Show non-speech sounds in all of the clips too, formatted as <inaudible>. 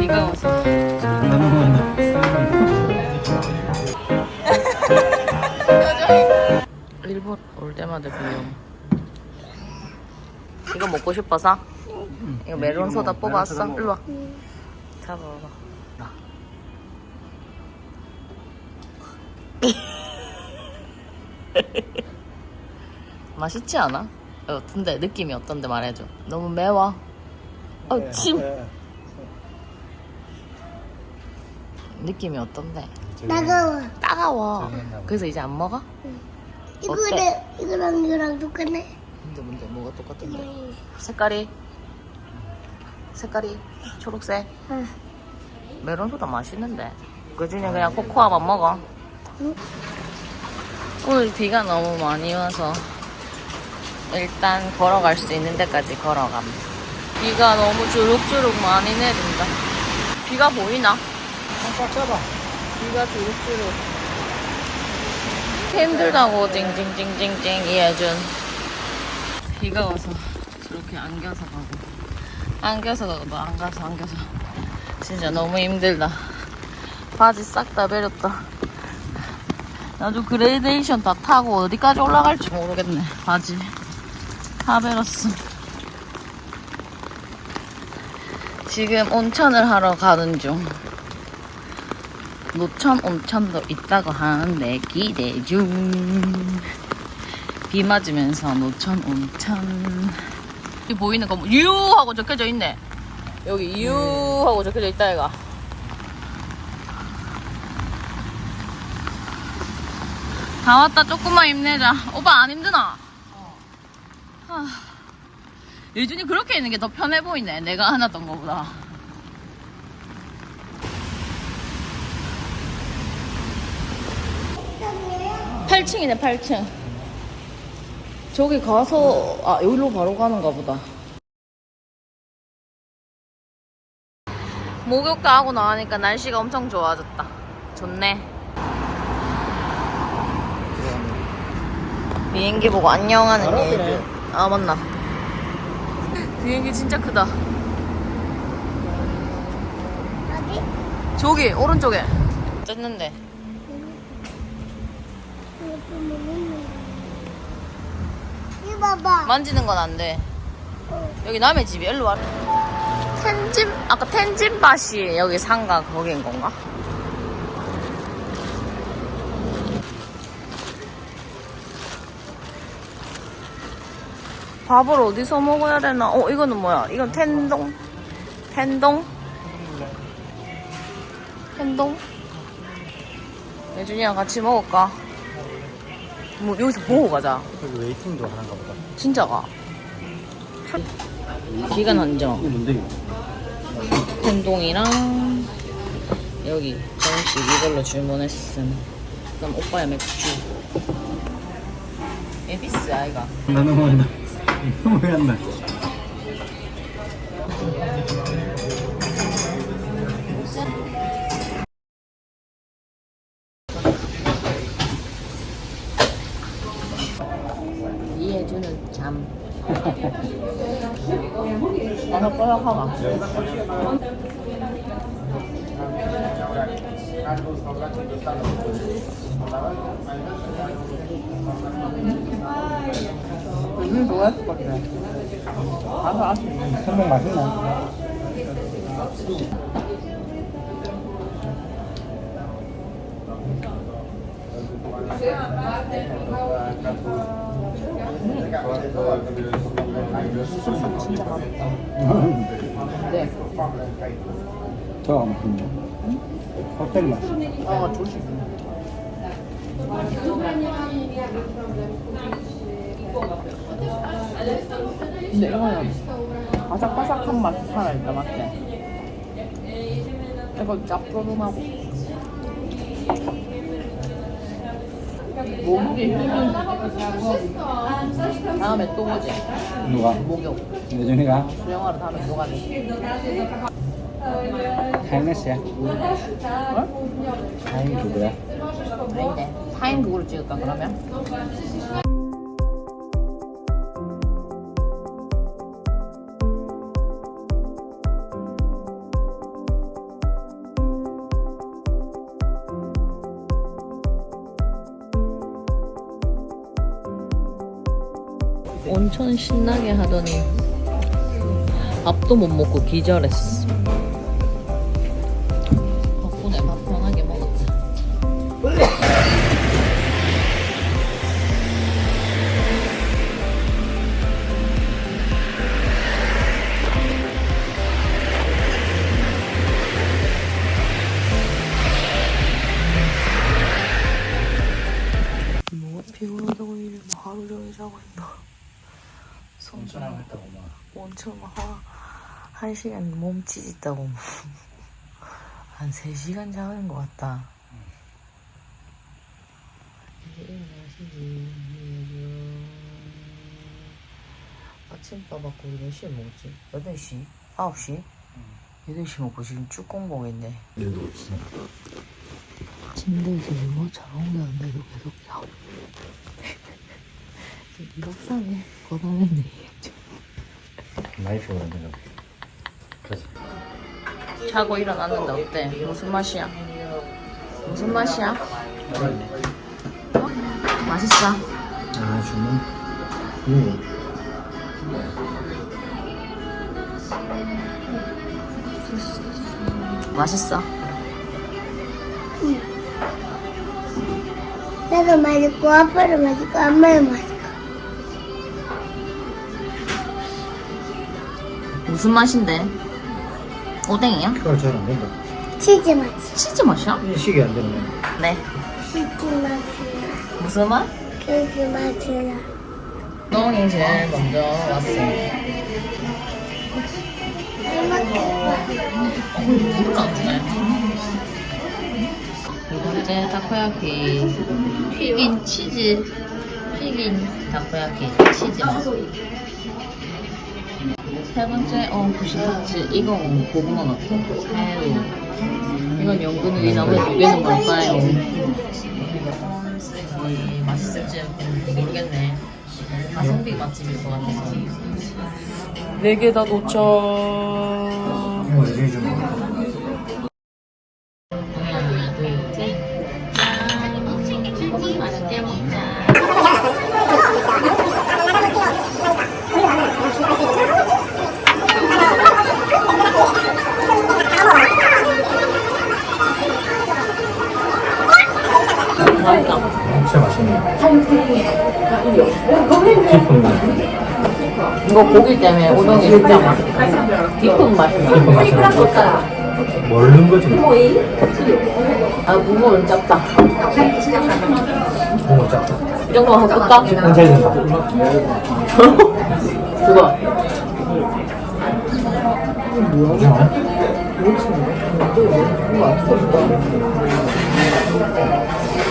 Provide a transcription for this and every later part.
비가 와서. <laughs> 일본 올 때마다 비용 이거 먹고 싶어서? 이거 메론 소다 뽑았어? 일로 와. 잡아봐. 나. <laughs> 맛있지 않아? 어, 근데 느낌이 어떤데 말해줘. 너무 매워 어, 침. 느낌이 어떤데? 나가워. 따가워. 그래서 이제 안 먹어? 이거는 이거랑 이거랑 똑같네. 근데 뭔데? 뭐가 똑같은데? 색깔이? 색깔이? 초록색? 응. 메론 소다 맛있는데. 그 중에 그냥 코코아만 먹어. 응. 오늘 비가 너무 많이 와서 일단 걸어갈 수 있는 데까지 걸어갑니다 비가 너무 주룩주룩 많이 내린다. 비가 보이나? 꽉 잡아. 비가 주룩주룩. 힘들다고 찡찡찡찡찡 이해준. 비가 와서 저렇게 안겨서 가고. 안겨서 가고 안 가서 안겨서. 진짜 너무 힘들다. 바지 싹 다 베렸다. 나도 그레데이션 다 타고 어디까지 올라갈지 모르겠네 바지. 다 베렸어 지금 온천을 하러 가는 중 노천 온천도 있다고 하는데 기대 중. 비 맞으면서 노천 온천. 여기 보이는 거, 뭐, 유! 하고 적혀져 있네. 여기 유! 하고 적혀져 있다, 얘가. 다 왔다, 조금만 힘내자. 오빠 안 힘드나? 하, 예준이 그렇게 있는 게 더 편해 보이네. 내가 하나던 거보다. 팔층이네 8층. 저기 가서, 아, 여기로 바로 가는가 보다. 목욕도 하고 나가니까 날씨가 엄청 좋아졌다. 좋네. 비행기 보고 안녕하는 바로 얘. 앞이네. 아, 맞나. 비행기 진짜 크다. 어디? 저기, 오른쪽에. 쪘는데. 이거 봐봐. 만지는 건 안 돼. 여기 남의 집이 일로 와. 텐진 아까 텐진밭이 여기 상가 거기인 건가? 밥을 어디서 먹어야 되나? 어 이거는 뭐야? 이건 텐동 텐동 텐동 예준이랑 같이 먹을까? 뭐 여기서 보고 가자. 여기 웨이팅도 하는가 보다. 진짜가 기간 한정 이거 뭔데 이거? 텐동이랑 여기 정식 이걸로 주문했음 그럼 오빠의 맥주 에비스 아이가 나 넘어간다. 넘어간다. 이해주는 잠 <laughs> 바삭바삭하 다음 좋아했을 것 같아 바삭 설명 맛있나? 진짜 맛있다 네. 저거 맛있 네. 호텔 맛. 아 조심 근데 이거는 바삭바삭한 맛이 살아있다 맞지? 이거 짭조름하고 목욕의 힘이 다음에 또 오지 누가? 목욕 예준이가 수영하러 다음에 또 가지 다행 몇이야? 어? 다행 누구야? 아닌데 4인 그룹 찍을까 그러면? 온천 신나게 하더니 밥도 못 먹고 기절했어. 이래 뭐 하루 종일 자고 있나 천천하고 했다고 막. 온천 하, 한 시간 몸 찢었다고 한 3시간 자는 것 같다 아침밥 먹고 우리 몇 시에 먹었지? 8시? 9시? 8시 먹고 지금 쭉 공복했네 얘도 없어. 침대에서 뭐잘 옮겼는데도 계속 자고 이 박사님 고단했네 많이 피곤한데, 너. 그지? 자고 일어났는데 어때? 무슨 맛이야? 무슨 맛이야? 어? 맛있어? 아, 주문? 응. 맛있어? 나도 맛있고 아빠도 맛있고 엄마도 맛있고 무슨 맛인데? 오뎅이야? 그걸 잘안 된다. 치즈 맛이 치즈 맛이야? 인식이 안 되네. 네 치즈 맛이야 무슨 맛? 치즈 맛이야 똥이 제일 먼저 왔어 물을 안 주네 두 번째 타코야키 튀긴 치즈. 튀긴. 타코야키 치즈 맛. 세 번째 어 부시타츠 이건 고구마 같아. 새우 이건 연근우리 나머지 두 개는 뭘까요? 거의 맛있을지 모르겠네. 가성비 맛집일 것 같아서. 네 개 다 도착 진짜 맛있네. 깊은 맛. 이거 고기 때문에 우동이 진짜 맛있다 깊은 맛이야 깊은 맛이 나. 모르는 거지. 아 국물은 짭다 뭔가 작다. 이 정도만 더 끓까? 혼자 있는 거. 그거 오징어?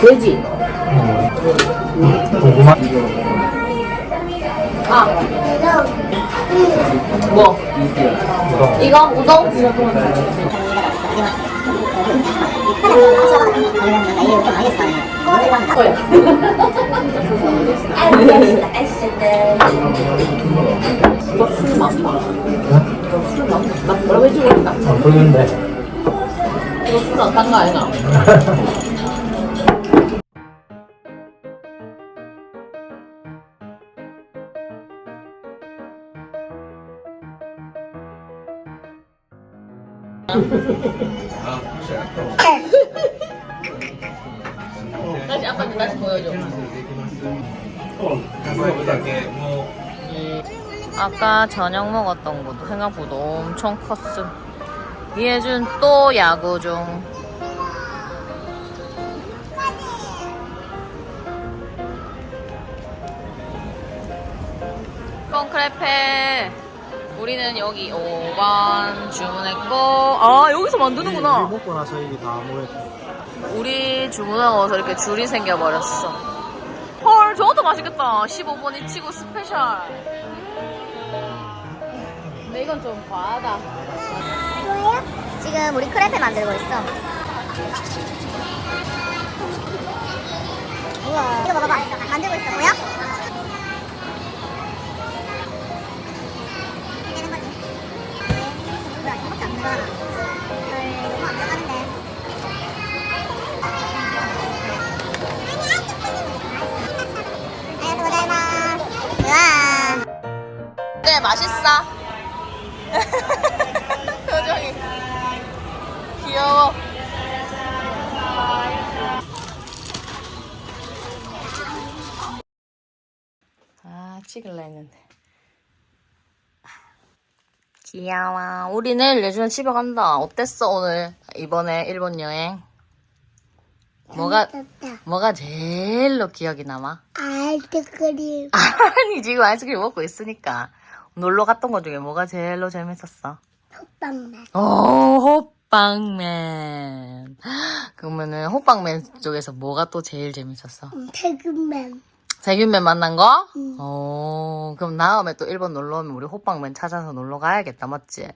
돼지 고구마? 아 뭐? 이거 우동? 이거 술 많다. 술 많다. 나 뭐라고 해주고 있다. 아, 그러는데. 이거 술안 딴거 아니야? <laughs> 다시 아빠한테 다시 보여줘. 아까 저녁 먹었던 곳 생각보다 엄청 컸음. 이해준 또 야구 중. 콘크레페. 우리는 여기 5번 주문했고, 아, 여기서 만드는구나. 먹고 나서 이게 다 모였다. 우리 주문하고 와서 이렇게 줄이 생겨버렸어. 헐, 저것도 맛있겠다. 15번 이 치고 스페셜. 근데 이건 좀 과하다. 뭐야? 지금 우리 크레페 만들고 있어 우와 이거 먹어봐 만들고 있어 보여? 와 맛있어? <laughs> 표정이 귀여워. 아, 찍을라 했는데. 귀여워. 우리 내일 예준아 집에 간다. 어땠어, 오늘? 이번에 일본 여행? 뭐가, 재밌었다. 뭐가 제일로 기억이 남아? 아이스크림. <laughs> 아니, 지금 아이스크림 먹고 있으니까. 놀러 갔던 것 중에 뭐가 제일로 재밌었어? 호빵맛. 오, 호빵맨. <gasps> 그러면은 호빵맨 쪽에서 뭐가 또 제일 재밌었어? 태그맨. 세균맨 만난 거? 응. 오, 그럼 다음에 또 일본 놀러 오면 우리 호빵맨 찾아서 놀러 가야겠다, 맞지?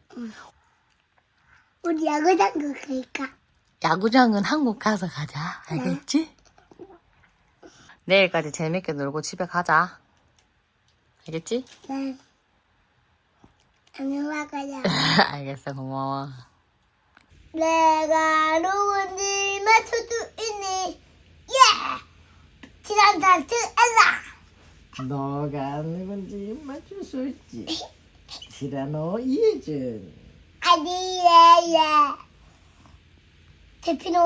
우리 야구장 갈까? 야구장은 한국 가서 가자. 알겠지? 내일까지 재밌게 놀고 집에 가자. 알겠지? 네. 안녕 가자. <laughs> 알겠어, 고마워. 내가 누군지 있니? 예! 지난 달트 엘라. 너가 누군지 맞출 수 있지. 티라노 이예준. 아니예예. 대피노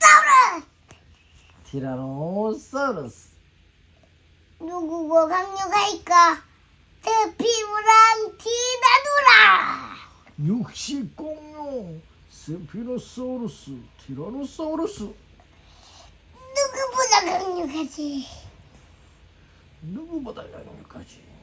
사우르. 티라노사우루스. 누구고 강력할까? 대피우랑 티나누라. 육식공룡. 스피노사우루스. 티라노사우루스. 강력하지? 누구보다 강력하지.